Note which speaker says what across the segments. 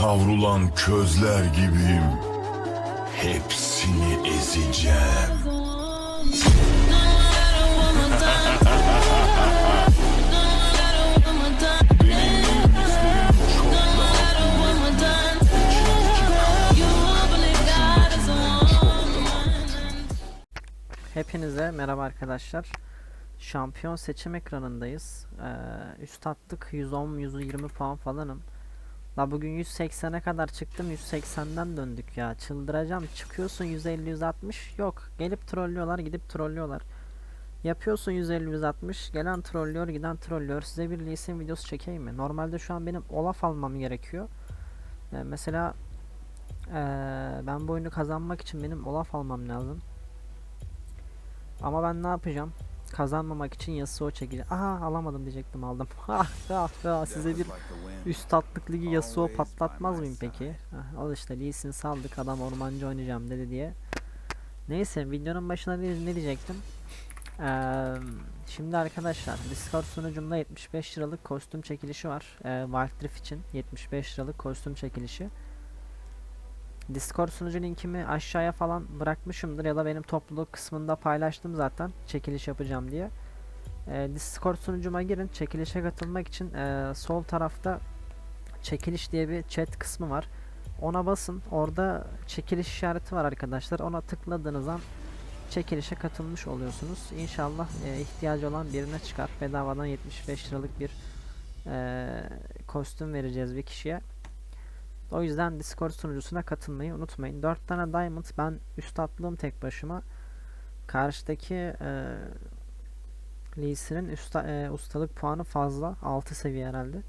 Speaker 1: Savrulan közler gibiyim. Hepsini ezeceğim.
Speaker 2: Hepinize merhaba arkadaşlar. Şampiyon seçim ekranındayız. Ee, üst attık 110-120 puan falanım. La bugün 180'e kadar çıktım 180'den döndük ya. Çıldıracağım. Çıkıyorsun 150-160 yok. Gelip trollüyorlar gidip trollüyorlar. Yapıyorsun 150-160 gelen trollüyor giden trollüyor. Size bir isim videosu çekeyim mi? Normalde şu an benim Olaf almam gerekiyor. Ee, mesela ee, ben bu oyunu kazanmak için benim Olaf almam lazım. Ama ben ne yapacağım? Kazanmamak için Yasuo çekeceğim. Aha alamadım diyecektim aldım. ah ah ah size bir üst atlık ligi Yasuo patlatmaz mıyım peki? Ah, al işte Lee Sin saldık adam ormancı oynayacağım dedi diye. Neyse videonun başına ne, diyecektim? Eee, şimdi arkadaşlar Discord sunucumda 75 liralık kostüm çekilişi var. Eee Wild için 75 liralık kostüm çekilişi. Discord sunucu linkimi aşağıya falan bırakmışımdır ya da benim topluluk kısmında paylaştım zaten çekiliş yapacağım diye. Ee, Discord sunucuma girin çekilişe katılmak için ee, sol tarafta çekiliş diye bir chat kısmı var. Ona basın orada çekiliş işareti var arkadaşlar ona tıkladığınız an çekilişe katılmış oluyorsunuz. İnşallah ee, ihtiyacı olan birine çıkar. Bedavadan 75 liralık bir ee, kostüm vereceğiz bir kişiye. O yüzden Discord sunucusuna katılmayı unutmayın. 4 tane Diamond ben üst atlığım tek başıma. Karşıdaki e, Lee Sin'in usta, e, ustalık puanı fazla. 6 seviye herhalde.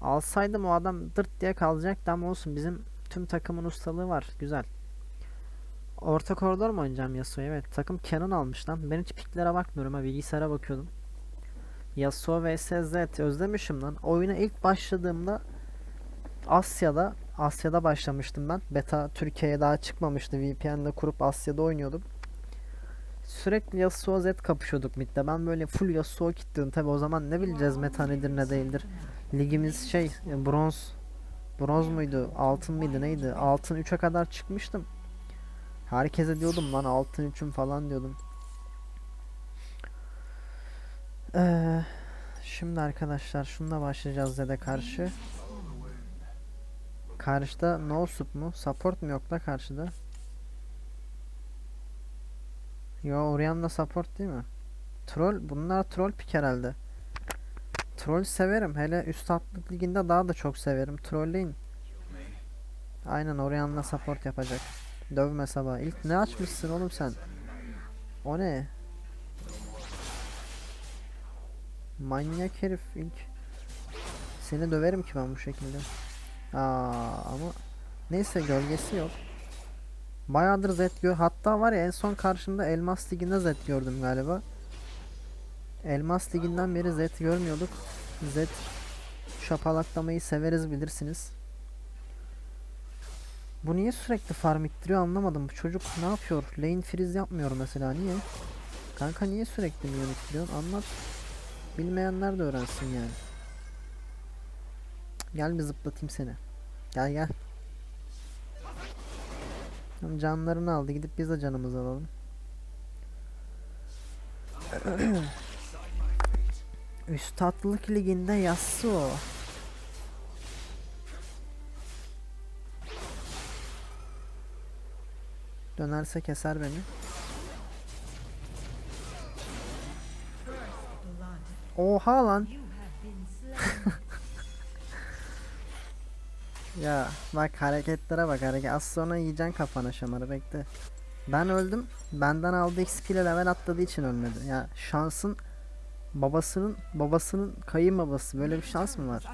Speaker 2: Alsaydım o adam dırt diye kalacaktı ama olsun bizim tüm takımın ustalığı var. Güzel. Orta koridor mu oynayacağım Yasuo'ya? Evet. Takım Canon almış lan. Ben hiç piklere bakmıyorum ha. Bilgisayara bakıyordum. Yasuo vs Z özlemişim lan. Oyuna ilk başladığımda Asya'da Asya'da başlamıştım ben. Beta Türkiye'ye daha çıkmamıştı. VPN'le kurup Asya'da oynuyordum. Sürekli Yasuo Z kapışıyorduk midde. Ben böyle full Yasuo kitliyordum. Tabi o zaman ne bileceğiz meta nedir ne değildir. Ligimiz şey bronz bronz muydu altın mıydı neydi altın 3'e kadar çıkmıştım. Herkese diyordum lan altın 3'üm falan diyordum. Ee, şimdi arkadaşlar şununla başlayacağız Z'de karşı. Karşıda no sup mu? Support mu yok da karşıda? Yo Orianna support değil mi? Troll bunlar troll pik herhalde. Troll severim. Hele üst atlık liginde daha da çok severim. Trollleyin. Aynen Orianna support yapacak. Dövme sabah. İlk ne açmışsın oğlum sen? O ne? Manyak herif ilk. Seni döverim ki ben bu şekilde. Aa, ama neyse gölgesi yok. Bayağıdır Zed gör. Hatta var ya en son karşımda Elmas Ligi'nde Zed gördüm galiba. Elmas Ligi'nden beri Zed görmüyorduk. Zed şapalaklamayı severiz bilirsiniz. Bu niye sürekli farm ittiriyor anlamadım. Bu çocuk ne yapıyor? Lane freeze yapmıyor mesela. Niye? Kanka niye sürekli minyon ittiriyorsun? Anlat. Bilmeyenler de öğrensin yani. Gel bir zıplatayım seni. Gel gel. Canlarını aldı. Gidip biz de canımızı alalım. Üst tatlılık liginde Yasuo. Dönerse keser beni. Oha lan. Ya bak hareketlere bak hareket. Az sonra yiyeceksin kafana şamarı bekle. Ben öldüm. Benden aldığı XP ile level atladığı için ölmedi. Ya şansın babasının babasının kayınbabası böyle bir şans mı var?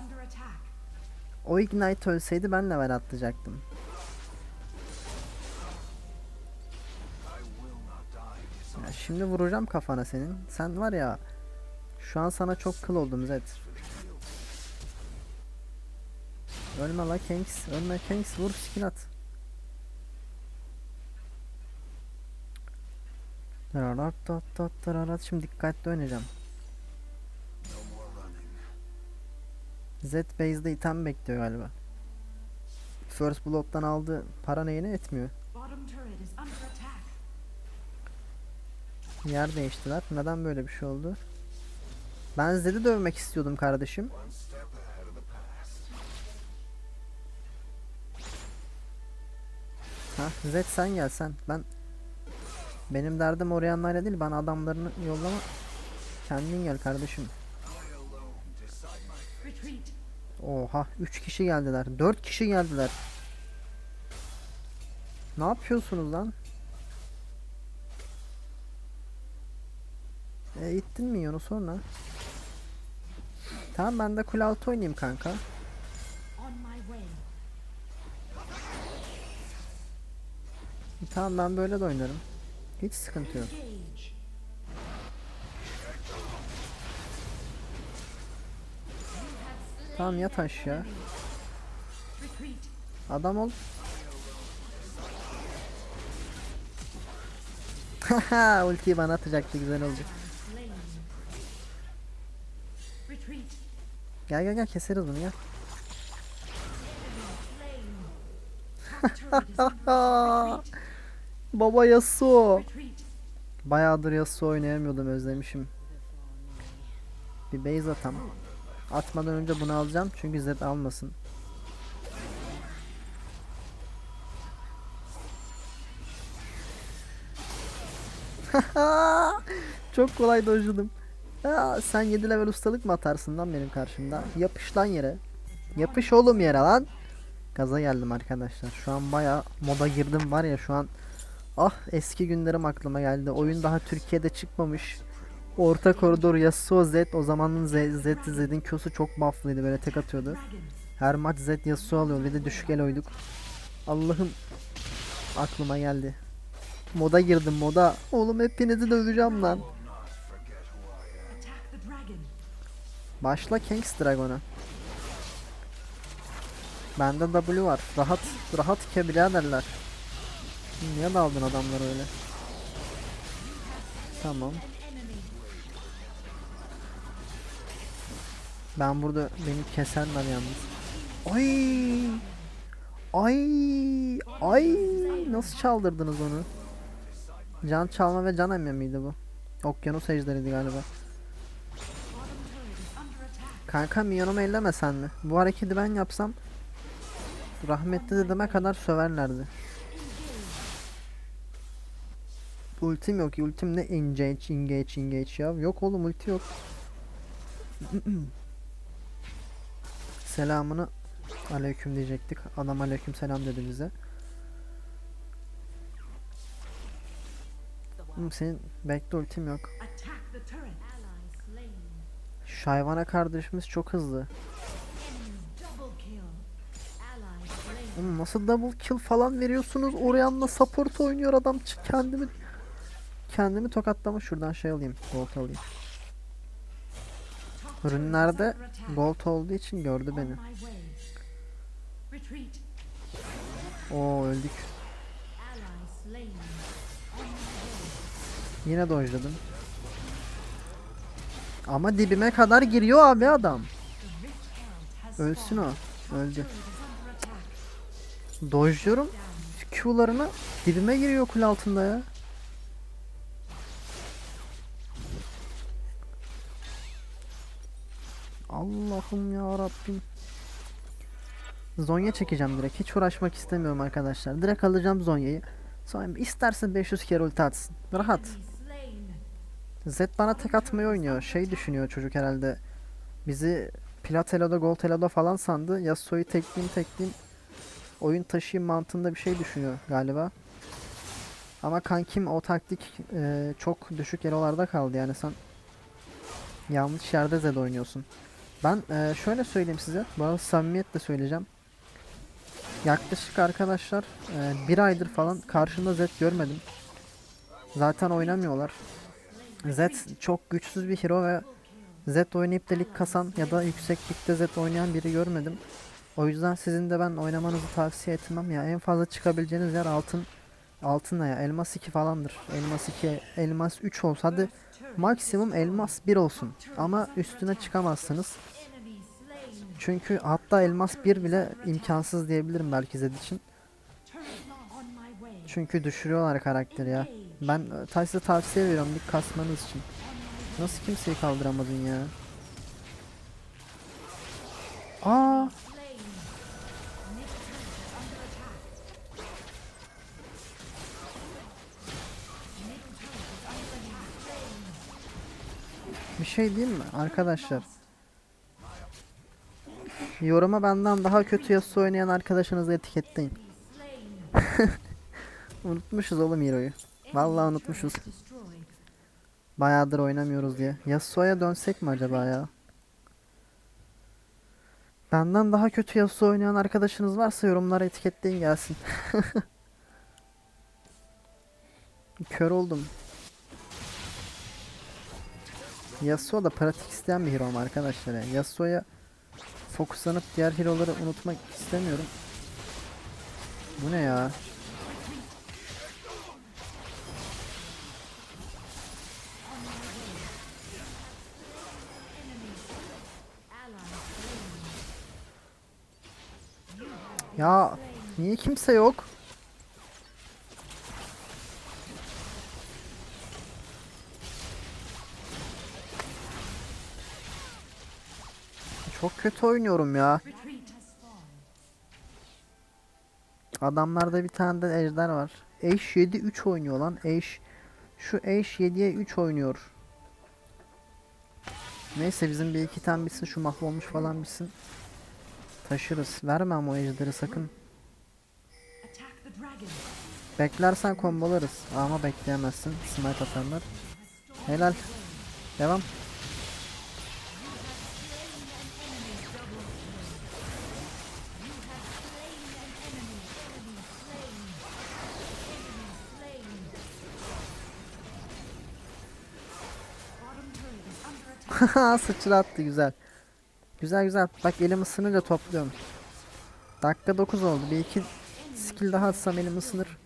Speaker 2: O Ignite ölseydi ben level atlayacaktım. Ya şimdi vuracağım kafana senin. Sen var ya şu an sana çok kıl oldum Zed. Ölme la Kanks. Ölme Kanks. Vur skill at. Şimdi dikkatli oynayacağım. Z base'de item bekliyor galiba. First Blood'dan aldığı para neyine etmiyor. Yer değiştiler. Neden böyle bir şey oldu? Ben Zed'i dövmek istiyordum kardeşim. Ha Zed sen gel sen. Ben benim derdim Orianna'yla değil. Ben adamlarını yollama. Kendin gel kardeşim. Oha 3 kişi geldiler. 4 kişi geldiler. Ne yapıyorsunuz lan? E ittin mi onu sonra? Tamam ben de kule altı oynayayım kanka. Tamam ben böyle de oynarım. Hiç sıkıntı yok. Tamam yat aşağı. Adam ol. Haha ultiyi bana atacaktı güzel oldu. Gel gel gel keseriz bunu gel. baba Yasuo. Bayağıdır Yasuo oynayamıyordum özlemişim. Bir base atam. Atmadan önce bunu alacağım çünkü Zed almasın. Çok kolay dojladım. Ya sen 7 level ustalık mı atarsın lan benim karşımda? Yapış lan yere. Yapış oğlum yere lan. Gaza geldim arkadaşlar. Şu an baya moda girdim var ya şu an Ah eski günlerim aklıma geldi. Oyun daha Türkiye'de çıkmamış. Orta koridor Yasuo Z o zamanın Z, Z Z'in Q'su çok bufflıydı böyle tek atıyordu. Her maç Z Yasuo alıyor bir de düşük el oyduk. Allah'ım aklıma geldi. Moda girdim moda. Oğlum hepinizi döveceğim lan. Başla King's Dragon'a. Bende W var. Rahat rahat ke biraderler. Niye daldın adamları öyle? Tamam. Ben burada beni keserler yalnız. Ay! Ay! Ay! Nasıl çaldırdınız onu? Can çalma ve can emme miydi bu? Okyanus ejderiydi galiba. Kanka minyonumu ellemesen mi? Bu hareketi ben yapsam rahmetli dedeme kadar söverlerdi. Ultim yok. Ultim ne engage, engage, engage ya. Yok oğlum ulti yok. Selamını aleyküm diyecektik. Adam aleyküm selam dedi bize. Oğlum senin bekle ultim yok. Şayvana kardeşimiz çok hızlı. Nasıl double kill falan veriyorsunuz? Orianna support oynuyor adam. Kendimi kendimi tokatlama şuradan şey alayım. Gold alayım. Ürünlerde gold olduğu için gördü beni. Oo öldük. Yine dojladım. Ama dibime kadar giriyor abi adam. Ölsün o. Öldü. Dojluyorum.
Speaker 3: Down.
Speaker 2: Q'larına dibime giriyor kule altında ya. Allah'ım ya Rabbim. Zonya çekeceğim direkt. Hiç uğraşmak istemiyorum arkadaşlar. Direkt alacağım Zonya'yı. Sonra isterse 500 kere ulti atsın. Rahat. Zed bana tek atmayı oynuyor. Şey düşünüyor çocuk herhalde. Bizi Plat Elo'da Gold Elo'da falan sandı. Yasuo'yu tekleyeyim tekleyeyim. Oyun taşıyayım mantığında bir şey düşünüyor galiba. Ama kankim o taktik e, çok düşük elolarda kaldı yani sen yanlış yerde Zed oynuyorsun. Ben e, şöyle söyleyeyim size. Arada samimiyetle söyleyeceğim. Yaklaşık arkadaşlar e, bir aydır falan karşımda Zed görmedim. Zaten oynamıyorlar. Zed çok güçsüz bir hero ve Zed oynayıp da lig kasan ya da yüksek ligde Zed oynayan biri görmedim. O yüzden sizin de ben oynamanızı tavsiye etmem ya. En fazla çıkabileceğiniz yer altın altın ya? Elmas 2 falandır. Elmas 2, elmas 3 olsa hadi maksimum elmas 1 olsun. Ama üstüne çıkamazsınız. Çünkü hatta elmas 1 bile imkansız diyebilirim belki Zed için. Çünkü düşürüyorlar karakteri ya. Ben size tavsiye veriyorum bir kasmanız için. Nasıl kimseyi kaldıramadın ya? Aa, bir şey diyeyim mi arkadaşlar? Yoruma benden daha kötü Yasuo oynayan arkadaşınızı etiketleyin. Unutmuşuz oğlum Hero'yu. Vallahi unutmuşuz. Bayağıdır oynamıyoruz diye. Yasuo'ya dönsek mi acaba ya? Benden daha kötü Yasuo oynayan arkadaşınız varsa yorumlara etiketleyin gelsin. Kör oldum. Yasuo da pratik isteyen bir hero ama arkadaşlar ya. Yasuo'ya fokuslanıp diğer hero'ları unutmak istemiyorum. Bu ne ya? Ya niye kimse yok? Çok kötü oynuyorum ya. Adamlarda bir tane de ejder var. Ashe 7 3 oynuyor lan. Ashe şu Ashe 7'ye 3 oynuyor. Neyse bizim bir iki tane bitsin şu mahvolmuş falan bitsin. Taşırız. Vermem o ejderi sakın. Beklersen kombolarız. Ama bekleyemezsin. Smite atarlar. Helal. Devam. Sıçrattı güzel. Güzel güzel. Bak elim ısınınca topluyorum. Dakika 9 oldu. Bir iki skill daha atsam elim ısınır.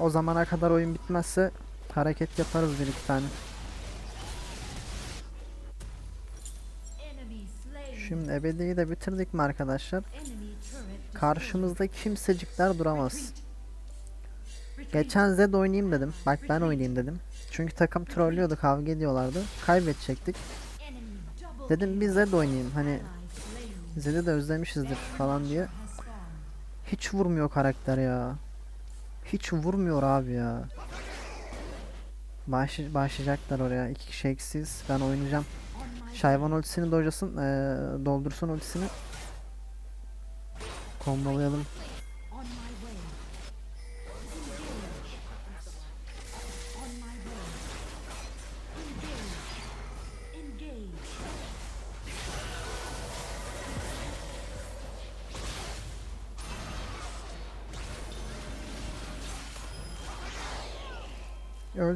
Speaker 2: O zamana kadar oyun bitmezse hareket yaparız bir iki tane. Şimdi ebediyi de bitirdik mi arkadaşlar? Karşımızda kimsecikler duramaz. Geçen Zed oynayayım dedim. Bak ben oynayayım dedim. Çünkü takım trollüyordu, kavga ediyorlardı. Kaybedecektik. Dedim bir Zed oynayayım. Hani. Zed'i de özlemişizdir falan diye. Hiç vurmuyor karakter ya. Hiç vurmuyor abi ya. Baş, başlayacaklar oraya. İki kişi eksiz. Ben oynayacağım. Şayvan ultisini dojlasın. eee, doldursun ultisini. Kombolayalım.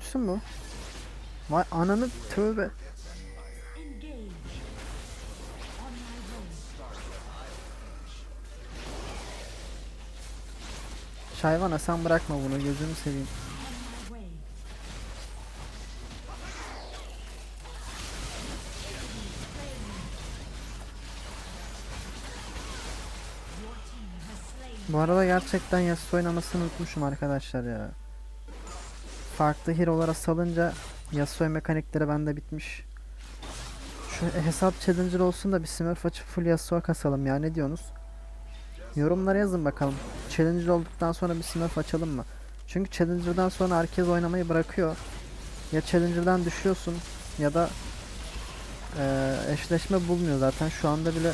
Speaker 2: Ölsün mü? Vay ananı tövbe. Şayvana sen bırakma bunu gözünü seveyim. Bu arada gerçekten Yasuo oynamasını unutmuşum arkadaşlar ya. Farklı hero'lara salınca Yasuo mekanikleri bende bitmiş. Şu hesap challenger olsun da bir smurf açıp full Yasuo kasalım ya ne diyorsunuz? Yorumlara yazın bakalım. Challenger olduktan sonra bir smurf açalım mı? Çünkü challenger'dan sonra herkes oynamayı bırakıyor. Ya challenger'dan düşüyorsun ya da eee, eşleşme bulmuyor zaten. Şu anda bile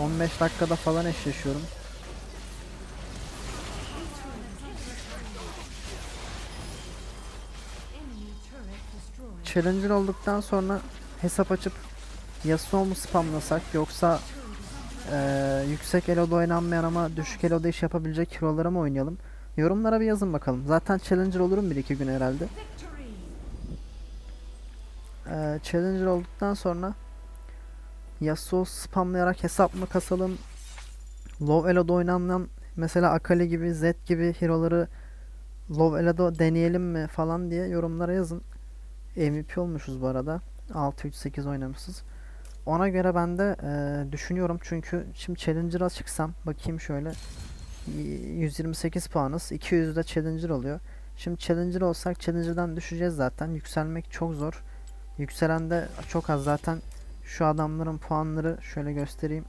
Speaker 2: 15 dakikada falan eşleşiyorum. Challenger olduktan sonra hesap açıp Yasuo mu spamlasak yoksa eee, yüksek eloda oynanmayan ama düşük eloda iş yapabilecek hero'lara mı oynayalım? Yorumlara bir yazın bakalım. Zaten Challenger olurum bir iki gün herhalde. Eee, Challenger olduktan sonra Yasuo spamlayarak hesap mı kasalım? Low eloda oynanan mesela Akali gibi, Zed gibi hero'ları Low eloda deneyelim mi falan diye yorumlara yazın. MVP olmuşuz bu arada. 6-3-8 oynamışız. Ona göre ben de eee, düşünüyorum çünkü şimdi Challenger'a çıksam bakayım şöyle y- 128 puanız 200 de Challenger oluyor. Şimdi Challenger olsak Challenger'dan düşeceğiz zaten. Yükselmek çok zor. Yükselen de çok az zaten. Şu adamların puanları şöyle göstereyim.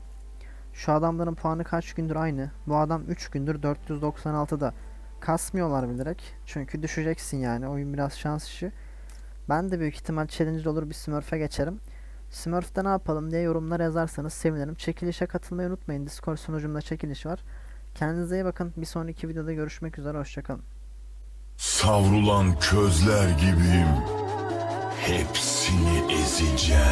Speaker 2: Şu adamların puanı kaç gündür aynı. Bu adam 3 gündür 496'da. Kasmıyorlar bilerek. Çünkü düşeceksin yani. Oyun biraz şans işi. Ben de büyük ihtimal Challenger olur bir Smurf'e geçerim. Smurf'te ne yapalım diye yorumlar yazarsanız sevinirim. Çekilişe katılmayı unutmayın. Discord sunucumda çekiliş var. Kendinize iyi bakın. Bir sonraki videoda görüşmek üzere. Hoşçakalın.
Speaker 1: Savrulan közler gibiyim. Hepsini ezeceğim.